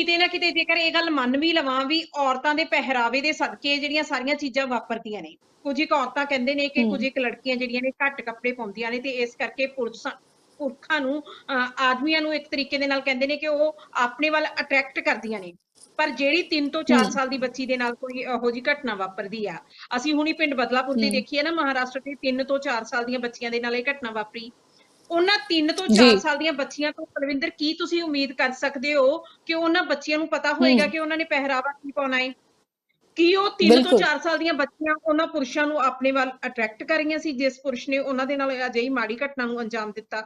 ਕਿਤੇ ਨਾ ਕਿਤੇ ਜੇਕਰ ਇਹ ਗੱਲ ਮੰਨ ਵੀ ਲਵਾਂ ਵੀ ਔਰਤਾਂ ਦੇ ਪਹਿਰਾਵੇ ਦੇ ਸਦਕੇ ਜਿਹੜੀਆਂ ਸਾਰੀਆਂ ਚੀਜ਼ਾਂ ਵਾਪਰਦੀਆਂ ਨੇ ਕੁਝ ਇੱਕ ਔਰਤਾਂ ਕਹਿੰਦੇ ਨੇ ਕਿ। ਕੁਝ ਇੱਕ ਲੜਕੀਆਂ ਜਿਹੜੀਆਂ ਨੇ ਘੱਟ ਕੱਪੜੇ ਪਾਉਂਦੀਆਂ ਨੇ ਤੇ ਇਸ ਕਰਕੇ ਪੁਰਸ਼ਾਂ ਪੁਰਖਾਂ ਨੂੰ ਆਦਮੀਆਂ ਨੂੰ ਇੱਕ ਤਰੀਕੇ ਦੇ ਨਾਲ ਕਹਿੰਦੇ ਨੇ ਕਿ ਉਹ ਆਪਣੇ ਵੱਲ ਅਟਰੈਕਟ ਕਰਦੀਆਂ ਨੇ ਪਰ ਜਿਹੜੀ 3 ਤੋਂ 4 ਹੂੰ। ਸਾਲ ਦੀ ਬੱਚੀ ਦੇ ਨਾਲ ਕੋਈ ਇਹੋ ਜਿਹੀ ਘਟਨਾ ਵਾਪਰਦੀ ਆ ਅਸੀਂ ਹੁਣੀ ਪਿੰਡ ਬਦਲਾਪੁਰ ਦੀ। ਦੇਖੀ ਹੈ ਨਾ ਮਹਾਰਾਸ਼ਟਰ ਦੇ 3 ਤੋਂ 4 ਸਾਲ ਦੀਆਂ ਬੱਚੀਆਂ ਦੇ ਨਾਲ ਇਹ ਘਟਨਾ ਵਾਪਰੀ ਉਹਨਾਂ 3 ਤੋਂ ਜੀ। 4 ਸਾਲ ਦੀਆਂ ਬੱਚੀਆਂ ਤੋਂ ਕੁਲਵਿੰਦਰ ਕੀ ਤੁਸੀਂ ਉਮੀਦ ਕਰ ਸਕਦੇ ਹੋ ਕਿ ਉਹਨਾਂ ਬੱਚੀਆਂ ਨੂੰ ਪਤਾ ਹੋਏਗਾ। ਕਿ ਉਹਨਾਂ ਨੇ ਪਹਿਰਾਵਾ ਕੀ ਪਾਉਣਾ ਹੈ ਕੀ ਉਹ 3 ਤੋਂ ਬਿਲਕੁਲ। 4 ਸਾਲ ਦੀਆਂ ਬੱਚੀਆਂ ਉਹਨਾਂ ਪੁਰਸ਼ਾਂ ਨੂੰ ਆਪਣੇ ਵੱਲ ਅਟਰੈਕਟ ਕਰ ਰਹੀਆਂ ਸੀ ਜਿਸ ਪੁਰਸ਼ ਨੇ ਉਹਨਾਂ ਦੇ ਨਾਲ ਅਜਿਹੀ ਮਾੜੀ ਘਟਨਾ ਨੂੰ ਅੰਜਾਮ ਦਿੱਤਾ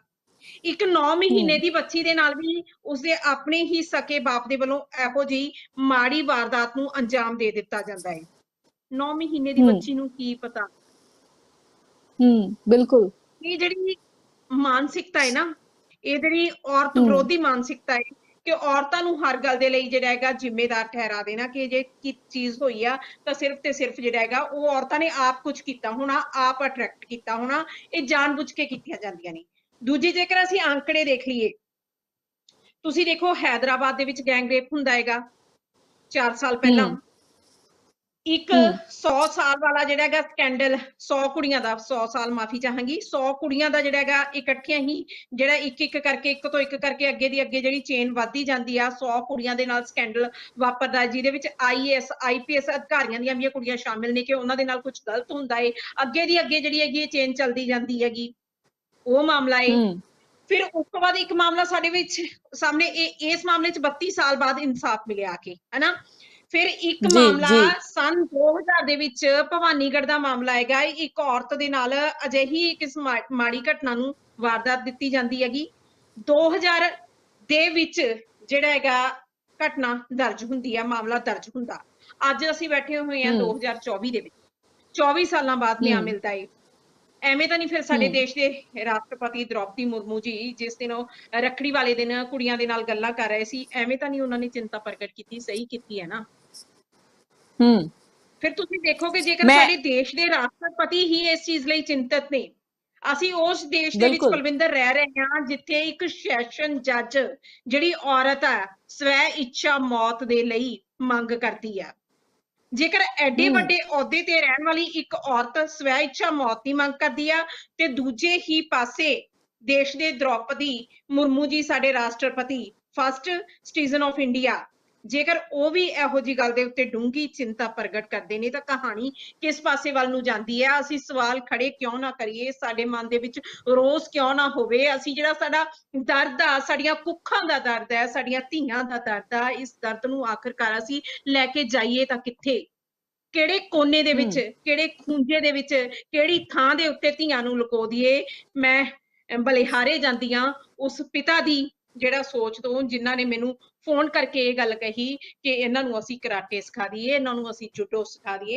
ਇੱਕ 9 ਮਹੀਨੇ। ਦੀ ਬੱਚੀ ਦੇ ਨਾਲ ਵੀ ਉਸਦੇ ਆਪਣੇ ਹੀ ਸਕੇ ਬਾਪ ਦੇ ਵੱਲੋਂ ਇਹੋ ਜਿਹੀ ਮਾੜੀ ਵਾਰਦਾਤ ਨੂੰ ਅੰਜਾਮ ਦੇ ਦਿੱਤਾ ਜਾਂਦਾ ਹੈ 9 ਮਹੀਨੇ ਦੀ। ਬੱਚੀ ਨੂੰ ਕੀ ਪਤਾ ਹੂੰ ਬਿਲਕੁਲ ਇਹ ਜਿਹੜੀ ਮਾਨਸਿਕਤਾ ਹੈ ਨਾ ਇਹ ਜਿਹੜੀ ਔਰਤ। ਵਿਰੋਧੀ ਮਾਨਸਿਕਤਾ ਹੈ ਕਿ ਔਰਤਾਂ ਨੂੰ ਹਰ ਗੱਲ ਦੇ ਲਈ ਜਿਹੜਾ ਹੈਗਾ ਜ਼ਿੰਮੇਦਾਰ ਠਹਿਰਾ ਦੇਣਾ ਕਿ ਜੇ ਕੀ ਚੀਜ਼ ਹੋਈ ਆ ਤਾਂ ਸਿਰਫ ਤੇ ਸਿਰਫ ਜਿਹੜਾ ਹੈਗਾ ਉਹ ਔਰਤਾਂ ਨੇ ਆਪ ਕੁਝ ਕੀਤਾ ਹੋਣਾ ਆਪ ਅਟਰੈਕਟ ਕੀਤਾ ਹੋਣਾ ਇਹ ਜਾਣਬੁੱਝ ਕੇ ਕੀਤੀਆਂ ਜਾਂਦੀਆਂ ਨੇ ਦੂਜੀ ਜੇਕਰ ਅਸੀਂ ਅੰਕੜੇ ਦੇਖ ਲਈਏ ਤੁਸੀਂ ਦੇਖੋ ਹੈਦਰਾਬਾਦ ਦੇ ਵਿੱਚ ਗੈਂਗ ਰੇਪ ਹੁੰਦਾ ਹੈਗਾ 4 ਸਾਲ ਪਹਿਲਾਂ। ਇੱਕ ਹੂੰ। 100 ਸਾਲ ਵਾਲਾ ਜਿਹੜਾ ਹੈਗਾ ਸਕੈਂਡਲ 100 ਕੁੜੀਆਂ ਦਾ 100 ਸਾਲ ਮਾਫੀ ਚਾਹਾਂਗੀ 100 ਕੁੜੀਆਂ ਦਾ ਜਿਹੜਾ ਹੈਗਾ ਇਕੱਠੀਆਂ ਹੀ ਜਿਹੜਾ ਇੱਕ ਇੱਕ ਕਰਕੇ ਇੱਕ ਤੋਂ ਇੱਕ ਕਰਕੇ ਅੱਗੇ ਦੀ ਅੱਗੇ ਜਿਹੜੀ ਚੇਨ ਵੱਧਦੀ ਜਾਂਦੀ ਆ 100 ਕੁੜੀਆਂ ਦੇ ਨਾਲ ਸਕੈਂਡਲ ਵਾਪਰਦਾ ਜਿਹਦੇ ਵਿੱਚ ਆਈਐਸ ਆਈਪੀਐਸ ਅਧਿਕਾਰੀਆਂ ਦੀਆਂ ਵੀ ਕੁੜੀਆਂ ਸ਼ਾਮਿਲ ਨੇ ਕਿ ਉਹਨਾਂ ਦੇ ਨਾਲ ਕੁਝ ਗਲਤ ਹੁੰਦਾ ਏ ਅੱਗੇ ਦੀ ਅੱਗੇ ਜਿਹੜੀ ਹੈਗੀ ਇਹ ਚੇਨ ਚੱਲਦੀ ਜਾਂਦੀ ਹੈਗੀ। ਉਹ ਮਾਮਲਾ ਏ। ਫਿਰ ਉਸ ਤੋਂ ਬਾਅਦ ਇੱਕ ਮਾਮਲਾ ਸਾਡੇ ਵਿੱਚ ਸਾਹਮਣੇ ਇਹ ਇਸ ਮਾਮਲੇ 'ਚ 32 ਸਾਲ ਬਾਅਦ ਇਨਸਾਫ ਮਿਲਿਆ ਆ ਕੇ ਹੈਨਾ? ਫਿਰ ਇੱਕ ਜੀ, ਮਾਮਲਾ ਜੀ। ਸਨ 2000 ਦੇ ਵਿੱਚ ਭਵਾਨੀਗੜ੍ਹ ਦਾ ਮਾਮਲਾ ਹੈਗਾ ਇੱਕ ਔਰਤ ਦੇ ਨਾਲ ਅਜਿਹੀ ਇੱਕ ਮਾੜੀ ਘਟਨਾ ਨੂੰ ਵਾਰਦਾਤ ਦਿੱਤੀ ਜਾਂਦੀ ਹੈਗੀ 2000 ਦੇ ਵਿੱਚ ਜਿਹੜਾ ਹੈਗਾ ਘਟਨਾ ਦਰਜ ਹੁੰਦੀ ਹੈ ਮਾਮਲਾ ਦਰਜ ਹੁੰਦਾ ਅੱਜ ਅਸੀਂ ਬੈਠੇ ਹੋਏ ਹਾਂ ਹੂੰ। 2024 ਦੇ ਵਿੱਚ 24 ਸਾਲਾਂ ਬਾਅਦ ਨਿਆਂ। ਮਿਲਦਾ ਹੈ ਐਵੇਂ ਤਾਂ ਨਹੀਂ ਫਿਰ ਸਾਡੇ। ਦੇਸ਼ ਦੇ ਰਾਸ਼ਟਰਪਤੀ ਦ੍ਰੌਪਦੀ ਮੁਰਮੂ ਜੀ ਜਿਸ ਦਿਨ ਉਹ ਰੱਖੜੀ ਵਾਲੇ ਦਿਨ ਕੁੜੀਆਂ ਦੇ ਨਾਲ ਗੱਲਾਂ ਕਰ ਰਹੇ ਸੀ ਐਵੇਂ ਤਾਂ ਨਹੀਂ ਉਹਨਾਂ ਨੇ ਚਿੰਤਾ ਪ੍ਰਗਟ ਕੀਤੀ ਸਹੀ ਕੀਤੀ ਹੈ ਨਾ ਹੂੰ ਫਿਰ ਤੁਸੀਂ ਦੇਖੋਗੇ ਜੇਕਰ ਸਾਡੇ ਦੇਸ਼ ਦੇ ਰਾਸ਼ਟਰਪਤੀ ਹੀ ਇਸ ਚੀਜ਼ ਲਈ ਚਿੰਤਤ ਨੇ ਅਸੀਂ ਉਸ ਦੇਸ਼ ਦੇ ਵਿੱਚ। ਕੁਲਵਿੰਦਰ ਰਹਿ ਰਹੇ ਹਾਂ ਜਿੱਥੇ ਇੱਕ ਸੈਸ਼ਨ ਜੱਜ ਜਿਹੜੀ ਔਰਤ ਹੈ ਸਵੈ ਇੱਛਾ ਮੌਤ ਦੇ ਲਈ ਮੰਗ ਕਰਦੀ ਹੈ ਜੇਕਰ ਐਡੇ। ਵੱਡੇ ਅਹੁਦੇ ਤੇ ਰਹਿਣ ਵਾਲੀ ਇੱਕ ਔਰਤ ਸਵੈ ਇੱਛਾ ਮੌਤ ਦੀ ਮੰਗ ਕਰਦੀ ਆ ਤੇ ਦੂਜੇ ਹੀ ਪਾਸੇ ਦੇਸ਼ ਦੇ ਦ੍ਰੌਪਦੀ ਮੁਰਮੂ ਜੀ ਸਾਡੇ ਰਾਸ਼ਟਰਪਤੀ ਫਸਟ ਸਿਟੀਜ਼ਨ ਆਫ ਇੰਡੀਆ ਜੇਕਰ ਉਹ ਵੀ ਇਹੋ ਜੀ ਗੱਲ ਦੇ ਉੱਤੇ ਡੂੰਘੀ ਚਿੰਤਾ ਪ੍ਰਗਟ ਕਰਦੇ ਨੇ ਤਾਂ ਕਹਾਣੀ ਕਿਸ ਪਾਸੇ ਵੱਲ ਨੂੰ ਜਾਂਦੀ ਹੈ? ਅਸੀਂ ਸਵਾਲ ਖੜੇ ਕਿਉਂ ਨਾ ਕਰੀਏ? ਸਾਡੇ ਮਨ ਦੇ ਵਿੱਚ ਰੋਸ ਕਿਉਂ ਨਾ ਹੋਵੇ? ਅਸੀਂ ਜਿਹੜਾ ਸਾਡਾ ਦਰਦ ਆ ਸਾਡੀਆਂ ਕੁੱਖਾਂ ਦਾ ਦਰਦ ਹੈ ਸਾਡੀਆਂ ਧੀਆਂ ਦਾ ਦਰਦ ਆ ਇਸ ਦਰਦ ਨੂੰ ਆਖਰਕਾਰ ਅਸੀਂ ਲੈ ਕੇ ਜਾਈਏ ਤਾਂ ਕਿੱਥੇ? ਕਿਹੜੇ ਕੋਨੇ ਦੇ ਵਿੱਚ ਕਿਹੜੇ ਖੂੰਜੇ ਦੇ ਵਿੱਚ ਕਿਹੜੀ ਥਾਂ ਦੇ ਉੱਤੇ ਧੀਆਂ ਨੂੰ ਲੁਕੋ ਦਈਏ? ਮੈਂ ਬਲਿਹਾਰੇ ਜਾਂਦੀ ਹਾਂ ਉਸ ਪਿਤਾ ਦੀ ਜਿਹੜਾ ਸੋਚ ਤੋਂ ਜਿਨ੍ਹਾਂ ਨੇ ਮੈਨੂੰ ਫੋਨ ਕਰਕੇ ਇਹ ਗੱਲ ਕਹੀ ਕਿ ਇਹਨਾਂ ਨੂੰ ਅਸੀਂ ਕਰਾਟੇ ਸਿਖਾ ਦਈਏ, ਇਹਨਾਂ ਨੂੰ ਅਸੀਂ ਜੁਡੋ ਸਿਖਾ ਦਈਏ।